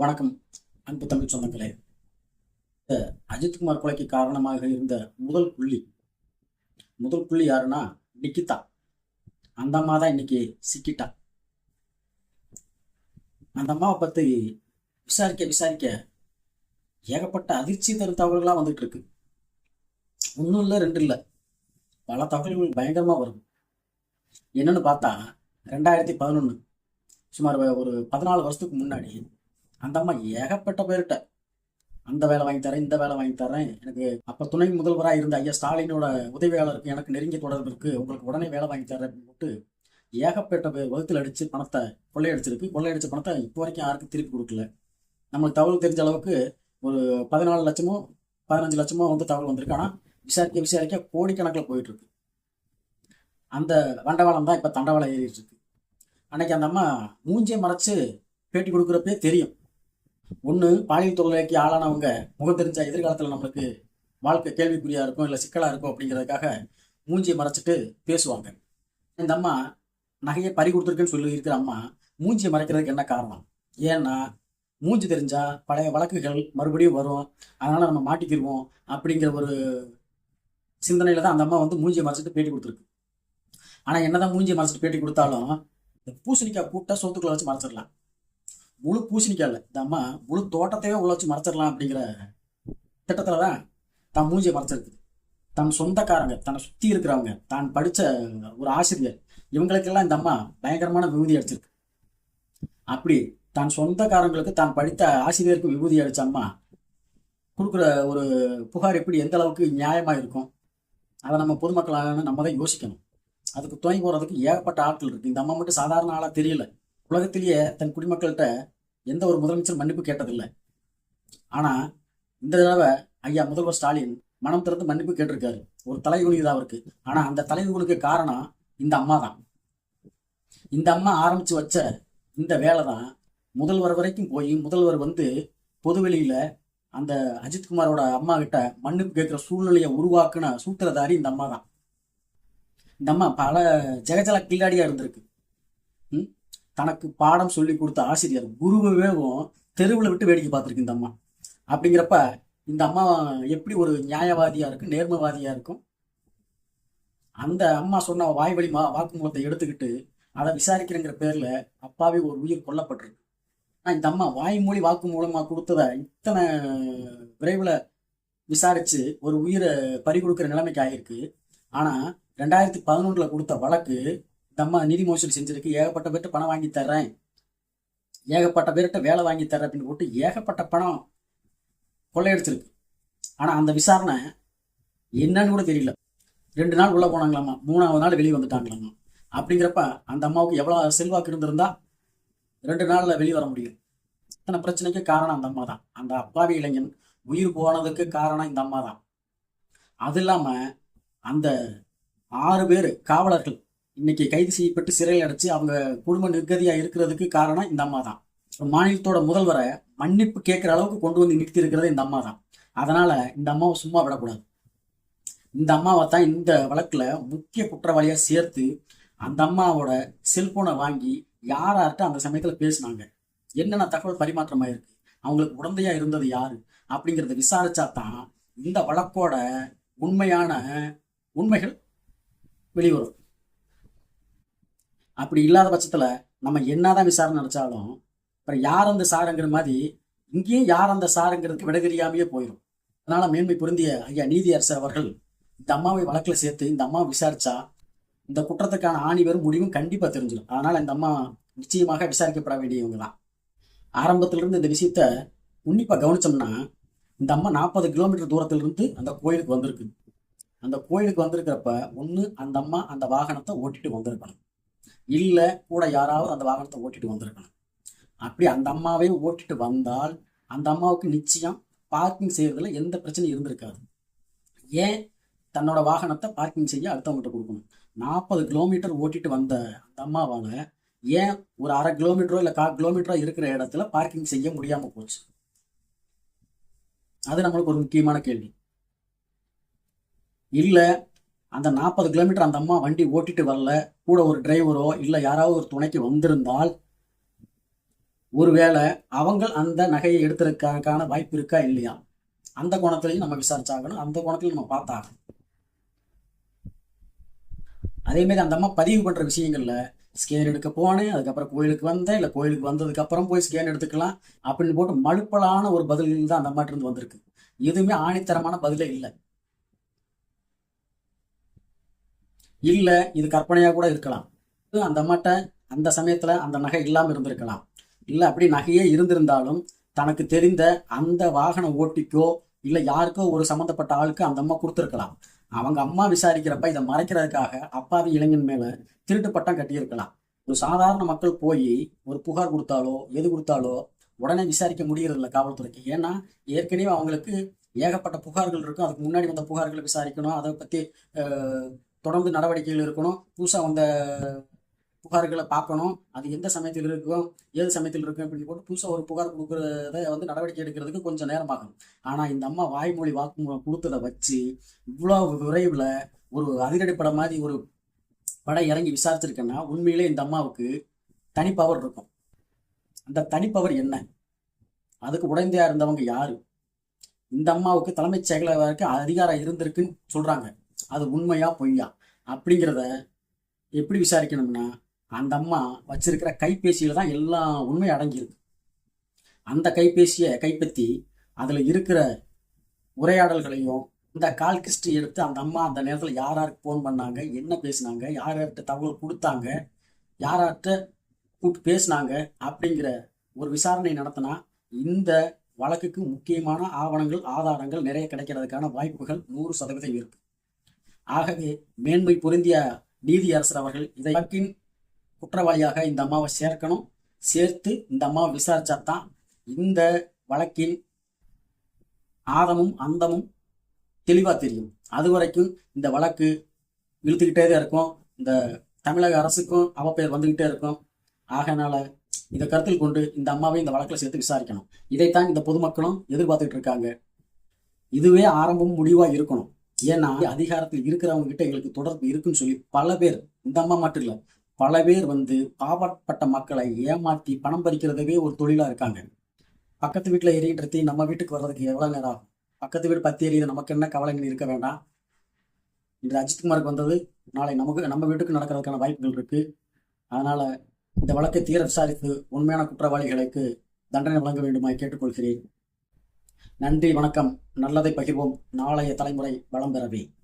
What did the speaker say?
வணக்கம் அன்பு தமிழ் சொந்தங்களே. இந்த அஜித்குமார் கொலைக்கு காரணமாக இருந்த முதல் புள்ளி முதல் புள்ளி யாருன்னா நிக்கிதா. அந்த அம்மா தான் இன்னைக்கு சிக்கிட்டா. அந்த அம்மாவை பத்தி விசாரிக்க விசாரிக்க ஏகப்பட்ட அதிர்ச்சி தரும் தகவல்களாக வந்துட்டு இருக்கு. ஒன்றும் இல்லை ரெண்டு இல்லை. பல தகவல்கள் பயங்கரமாக வரும். என்னன்னு பார்த்தா ரெண்டாயிரத்தி பதினொன்று சுமார் ஒரு பதினாலு வருஷத்துக்கு முன்னாடி அந்த அம்மா ஏகப்பட்ட பேர்கிட்ட அந்த வேலை வாங்கி தரேன் இந்த வேலை வாங்கி தரேன். எனக்கு அப்ப துணை முதல்வராக இருந்த ஐயா ஸ்டாலினோட உதவியாளருக்கு எனக்கு நெருங்கிய தொடர்பு இருக்கு உங்களுக்கு உடனே வேலை வாங்கி தரேன் அப்படின்னு போட்டு ஏகப்பட்ட பேர் வகுத்தில் அடிச்சு பணத்தை கொள்ளையடிச்சிருக்கு. கொள்ளையடிச்ச பணத்தை இப்போ வரைக்கும் யாருக்கும் திருப்பி கொடுக்கல. நம்மளுக்கு தகவல் தெரிஞ்ச அளவுக்கு ஒரு பதினாலு லட்சமோ பதினஞ்சு லட்சமோ வந்து தகவல் வந்திருக்கு. ஆனால் விசாரிக்க விசாரிக்க கோடிக்கணக்கில் போயிட்டு இருக்கு அந்த வண்டவாளம் தான் இப்போ தண்டவாளம் ஏறிட்டு இருக்கு. அன்னைக்கு அந்த அம்மா மூஞ்சியை மறைச்சு பேட்டி கொடுக்குறப்பே தெரியும். ஒன்று பாலியல் தொழிலைக்கு ஆளானவங்க முகம் தெரிஞ்ச எதிர்காலத்தில் நம்மளுக்கு வாழ்க்கை கேள்விக்குறியாக இருக்கும் இல்லை சிக்கலாக இருக்கும் அப்படிங்கிறதுக்காக மூஞ்சியை மறைச்சிட்டு பேசுவாங்க. இந்த அம்மா நகையை பறி கொடுத்துருக்குன்னு சொல்லி இருக்கிற அம்மா மூஞ்சியை மறைக்கிறதுக்கு என்ன காரணம்? ஏன்னா மூஞ்சி தெரிஞ்சால் பழைய வழக்குகள் மறுபடியும் வரும். அதனால நம்ம மாட்டிக்கிடுவோம் அப்படிங்கிற ஒரு சிந்தனையில தான் அந்த அம்மா வந்து மூஞ்சியை மறைச்சிட்டு பேட்டி கொடுத்துருக்கு. ஆனா என்னதான் மூஞ்சியை மறைச்சிட்டு பேட்டி கொடுத்தாலும் இந்த பூசணிக்காய் கூட்டா சொத்துக்களை வச்சு மறைச்சிடலாம். முழு பூசணிக்காயில். இல்லை இந்த அம்மா முழு தோட்டத்தையே உள்ள வச்சு மறைச்சிடலாம் அப்படிங்கிற திட்டத்தில் தான் தான் மூஞ்சியை மறைச்சிருக்கு. தன் சொந்தக்காரங்க தன்னை சுற்றி இருக்கிறவங்க தான் படித்த ஒரு ஆசிரியர் இவங்களுக்கெல்லாம் இந்த அம்மா பயங்கரமான விபூதி அடிச்சிருக்கு. அப்படி தான் சொந்தக்காரங்களுக்கு தான் படித்த ஆசிரியருக்கு விபூதி அடித்த அம்மா கொடுக்குற ஒரு புகார் எப்படி எந்த அளவுக்கு நியாயமாக இருக்கும்? அதை நம்ம பொதுமக்களான நம்ம தான் யோசிக்கணும். அதுக்கு துணை போகிறதுக்கு ஏகப்பட்ட ஆட்கள் இருக்குது இந்த அம்மா மட்டும் சாதாரண ஆளாக தெரியல. உலகத்திலேயே தன் குடிமக்கள்கிட்ட எந்த ஒரு முதலமைச்சர் மன்னிப்பு கேட்டதில்லை. ஆனா இந்த தடவை ஐயா முதல்வர் ஸ்டாலின் மனம் திறந்து மன்னிப்பு கேட்டிருக்காரு. ஒரு தலைகுனி தான் அவருக்கு. ஆனா அந்த தலைகுனுக்கு காரணம் இந்த அம்மா தான். இந்த அம்மா ஆரம்பிச்சு வச்ச இந்த வேலை தான் முதல்வர் வரைக்கும் போய் முதல்வர் வந்து பொதுவெளியில அந்த அஜித்குமாரோட அம்மா கிட்ட மன்னிப்பு கேட்கிற சூழ்நிலையை உருவாக்குன சூத்திரதாரி இந்த அம்மா தான். இந்த அம்மா பல ஜெகஜல கில்லாடியா இருந்திருக்கு. ம்? தனக்கு பாடம் சொல்லி கொடுத்த ஆசிரியர் குருவவேவும் தெருவில் விட்டு வேடிக்கை பார்த்துருக்கு இந்த அம்மா. அப்படிங்கிறப்ப இந்த அம்மா எப்படி ஒரு நியாயவாதியா இருக்கும் நேர்மவாதியா இருக்கும்? அந்த அம்மா சொன்ன வாய்வழி மா வாக்குமூலத்தை எடுத்துக்கிட்டு அதை விசாரிக்கிறங்கிற பேர்ல அப்பாவே ஒரு உயிர் கொல்லப்பட்டிருக்கு. ஆனா இந்த அம்மா வாய்மொழி வாக்கு மூலமா கொடுத்ததை இத்தனை விரைவில் விசாரிச்சு ஒரு உயிரை பறி கொடுக்குற நிலைமைக்கு ஆகியிருக்கு ஆனா ரெண்டாயிரத்தி பதினொன்றுல கொடுத்த வழக்கு நம்ம அம்மா நிதி மோசடி செஞ்சிருக்கு ஏகப்பட்ட பேர்ட்ட பணம் வாங்கி தர்றேன். ஏகப்பட்ட பேர்கிட்ட வேலை வாங்கி தர்றேன் அப்படின்னு போட்டு ஏகப்பட்ட பணம் கொள்ளையடிச்சிருக்கு. ஆனால் அந்த விசாரணை என்னன்னு கூட தெரியல. ரெண்டு நாள் உள்ள போனாங்களாமா? மூணாவது நாள் வெளியே வந்துட்டாங்களாமா? அப்படிங்கிறப்ப அந்த அம்மாவுக்கு எவ்வளோ செல்வாக்கு இருந்திருந்தா ரெண்டு நாளில் வெளியே வர முடியும். இத்தனை பிரச்சனைக்கு காரணம் அந்த அம்மா தான். அந்த அப்பாவி இளைஞன் உயிர் போனதுக்கு காரணம் இந்த அம்மா தான். அது இல்லாமல் அந்த ஆறு பேர் காவலர்கள் இன்னைக்கு கைது செய்யப்பட்டு சிறையில் அடைச்சு அவங்க குடும்ப நிர்கதியா இருக்கிறதுக்கு காரணம் இந்த அம்மா தான். மாநிலத்தோட முதல்வரை மன்னிப்பு கேட்கிற அளவுக்கு கொண்டு வந்து நிறுத்தி இருக்கிறது இந்த அம்மா தான். அதனால இந்த அம்மாவை சும்மா விடக்கூடாது. இந்த அம்மாவை தான் இந்த வழக்குல முக்கிய குற்றவாளியா சேர்த்து அந்த அம்மாவோட செல்போனை வாங்கி யார் யார்கிட்ட அந்த சமயத்துல பேசினாங்க? என்னென்ன தகவல் பரிமாற்றம் ஆயிருக்கு அவங்களுக்கு உடந்தையா இருந்தது யாரு? அப்படிங்கிறத விசாரிச்சா தான் இந்த வழக்கோட உண்மையான உண்மைகள் வெளிவரும். அப்படி இல்லாத பட்சத்தில் நம்ம என்னதான் விசாரணை நினச்சாலும் அப்புறம் யார் அந்த சாருங்கிற மாதிரி இங்கேயும் யார் அந்த சாருங்கிறதுக்கு விட தெரியாமையே போயிடும் அதனால மேன்மை பொருந்திய ஐயா நீதியரசர் அவர்கள் இந்த அம்மாவை வழக்கில் சேர்த்து இந்த அம்மா விசாரிச்சா இந்த குற்றத்துக்கான ஆணி வரும் முடிவும் கண்டிப்பாக தெரிஞ்சிடும். அதனால இந்த அம்மா நிச்சயமாக விசாரிக்கப்பட வேண்டியவங்க தான் ஆரம்பத்திலிருந்து இந்த விஷயத்த உன்னிப்பாக கவனிச்சோம்னா இந்த அம்மா நாற்பது கிலோமீட்டர் தூரத்திலிருந்து அந்த கோயிலுக்கு வந்திருக்கு. அந்த கோயிலுக்கு வந்திருக்கிறப்ப ஒன்று அந்த அம்மா அந்த வாகனத்தை ஓட்டிட்டு வந்திருக்கணும். இல்லை கூட யாராவது அந்த வாகனத்தை ஓட்டிட்டு வந்திருக்கணும். அப்படி அந்த அம்மாவே ஓட்டிட்டு வந்தால் அந்த அம்மாவுக்கு நிச்சயம் பார்க்கிங் செய்யறதுல எந்த பிரச்சனையும் இருந்திருக்காது. ஏன்? தன்னோட வாகனத்தை பார்க்கிங் செய்ய அடுத்தவங்ககிட்ட கொடுக்கணும். நாற்பது கிலோமீட்டர் ஓட்டிட்டு வந்த அந்த அம்மாவால் ஏன் ஒரு அரை கிலோமீட்டரோ இல்லை கால் கிலோமீட்டரோ இருக்கிற இடத்துல பார்க்கிங் செய்ய முடியாமல் போச்சு? அது நம்மளுக்கு ஒரு முக்கியமான கேள்வி. இல்லை அந்த நாற்பது கிலோமீட்டர் அந்த அம்மா வண்டி ஓட்டிட்டு வரல. கூட ஒரு டிரைவரோ இல்லை யாராவது ஒரு துணைக்கு வந்திருந்தால் ஒருவேளை அவங்க அந்த நகையை எடுத்துறதுக்கான வாய்ப்பு இருக்கா இல்லையா? அந்த கோணத்திலையும் நம்ம விசாரிச்சாகணும். அந்த கோணத்திலையும் நம்ம பார்த்தாகணும். அதேமாரி அந்த அம்மா பதிவு பண்ணுற விஷயங்களில் ஸ்கேன் எடுக்க போனேன் அதுக்கப்புறம் கோயிலுக்கு வந்தேன். இல்லை கோயிலுக்கு வந்ததுக்கப்புறம் போய் ஸ்கேன் எடுத்துக்கலாம் அப்படின்னு போட்டு மழுப்பலான ஒரு பதில்கள் தான் அந்த அம்மாட்டிருந்து வந்திருக்கு. எதுவுமே ஆணித்தரமான பதிலே இல்லை. இல்லை இது கற்பனையாக கூட இருக்கலாம். அந்த அம்மாட்ட அந்த சமயத்தில் அந்த நகை இல்லாமல் இருந்திருக்கலாம். இல்லை அப்படி நகையே இருந்திருந்தாலும் தனக்கு தெரிந்த அந்த வாகன ஓட்டிக்கோ இல்லை யாருக்கோ ஒரு சம்மந்தப்பட்ட ஆளுக்கு அந்த அம்மா கொடுத்துருக்கலாம். அவங்க அம்மா விசாரிக்கிறப்ப இதை மறைக்கிறதுக்காக அப்பாவி இளைஞன் மேலே திருட்டு பட்டம் கட்டியிருக்கலாம். ஒரு சாதாரண மக்கள் போய் ஒரு புகார் கொடுத்தாலோ எது கொடுத்தாலோ உடனே விசாரிக்க முடியறதில்ல காவல்துறைக்கு. ஏன்னா ஏற்கனவே அவங்களுக்கு ஏகப்பட்ட புகார்கள் இருக்கும். அதுக்கு முன்னாடி வந்த புகார்களை விசாரிக்கணும். அதை பற்றி தொடர்ந்து நடவடிக்கைகள் இருக்கணும். புதுசாக வந்த புகார்களை பார்க்கணும். அது எந்த சமயத்தில் இருக்கும் ஏது சமயத்தில் இருக்கும் அப்படின்னு போட்டு புதுசாக ஒரு புகார் கொடுக்குறத வந்து நடவடிக்கை எடுக்கிறதுக்கு கொஞ்சம் நேரம் ஆகும். ஆனால் இந்த அம்மா வாய்மொழி வாக்குமூலம் கொடுத்ததை வச்சு இவ்வளோ விரைவில் ஒரு அதிரடிப்பட மாதிரி ஒரு படம் இறங்கி விசாரிச்சிருக்கேன்னா உண்மையிலே இந்த அம்மாவுக்கு தனிப்பவர் இருக்கும். அந்த தனிப்பவர் என்ன? அதுக்கு உடந்தையாக இருந்தவங்க யாரு? இந்த அம்மாவுக்கு தலைமைச் செயலாளருக்கு அதிகாரம் இருந்திருக்குன்னு சொல்கிறாங்க அது உண்மையா பொய்யா? அப்படிங்கிறத எப்படி விசாரிக்கணும்னா அந்த அம்மா வச்சிருக்கிற கைபேசியில் தான் எல்லா உண்மை அடங்கியிருக்கு. அந்த கைபேசியை கைப்பற்றி அதில் இருக்கிற உரையாடல்களையும் இந்த கால் கிஸ்டி எடுத்து அந்த அம்மா அந்த நேரத்தில் யார் யாருக்கு ஃபோன் பண்ணாங்க என்ன பேசினாங்க யார் யார்கிட்ட தகவல் கொடுத்தாங்க யார் யார்கிட்ட கூப்பிட்டு பேசினாங்க அப்படிங்கிற ஒரு விசாரணை நடத்தினா இந்த வழக்குக்கு முக்கியமான ஆவணங்கள் ஆதாரங்கள் நிறைய கிடைக்கிறதுக்கான வாய்ப்புகள் நூறு சதவீதம் இருக்குது ஆகவே மேன்மை பொருந்திய நீதியரசர் அவர்கள் இதை வழக்கின் குற்றவாளியாக இந்த அம்மாவை சேர்க்கணும். சேர்த்து இந்த அம்மாவை விசாரிச்சா தான் இந்த வழக்கின் ஆதமும் அந்தமும் தெளிவாக தெரியும். அது வரைக்கும் இந்த வழக்கு இழுத்துக்கிட்டே தான் இருக்கும். இந்த தமிழக அரசுக்கும் அவப்பெயர் வந்துகிட்டே இருக்கும். ஆகனால இதை கருத்தில் கொண்டு இந்த அம்மாவை இந்த வழக்கில் சேர்த்து விசாரிக்கணும். இதைத்தான் இந்த பொதுமக்களும் எதிர்பார்த்துட்டு இருக்காங்க. இதுவே ஆரம்பம் முடிவாக இருக்கணும். ஏன்னா அதிகாரத்தில் இருக்கிறவங்க கிட்ட எங்களுக்கு தொடர்பு இருக்குன்னு சொல்லி பல பேர் இந்த அம்மா மட்டும் இல்லை பல பேர் வந்து பாவப்பட்ட மக்களை ஏமாற்றி பணம் பறிக்கிறதவே ஒரு தொழிலாக இருக்காங்க. பக்கத்து வீட்டில் எரியின்ற தீ நம்ம வீட்டுக்கு வர்றதுக்கு எவ்வளோ நேரம் ஆகும்? பக்கத்து வீடு பத்தி எரியுது நமக்கு என்ன கவலைகள் இருக்க வேண்டாம்? இன்று அஜித்குமாருக்கு வந்தது நாளை நமக்கு நம்ம வீட்டுக்கு நடக்கிறதுக்கான வாய்ப்புகள் இருக்கு. அதனால இந்த வழக்கை தீர விசாரித்து உண்மையான குற்றவாளிகளுக்கு தண்டனை வழங்க வேண்டுமாய் கேட்டுக்கொள்கிறேன். நன்றி வணக்கம். நல்லதை பகிர்வோம். நாளைய தலைமுறை வளம் பெறவே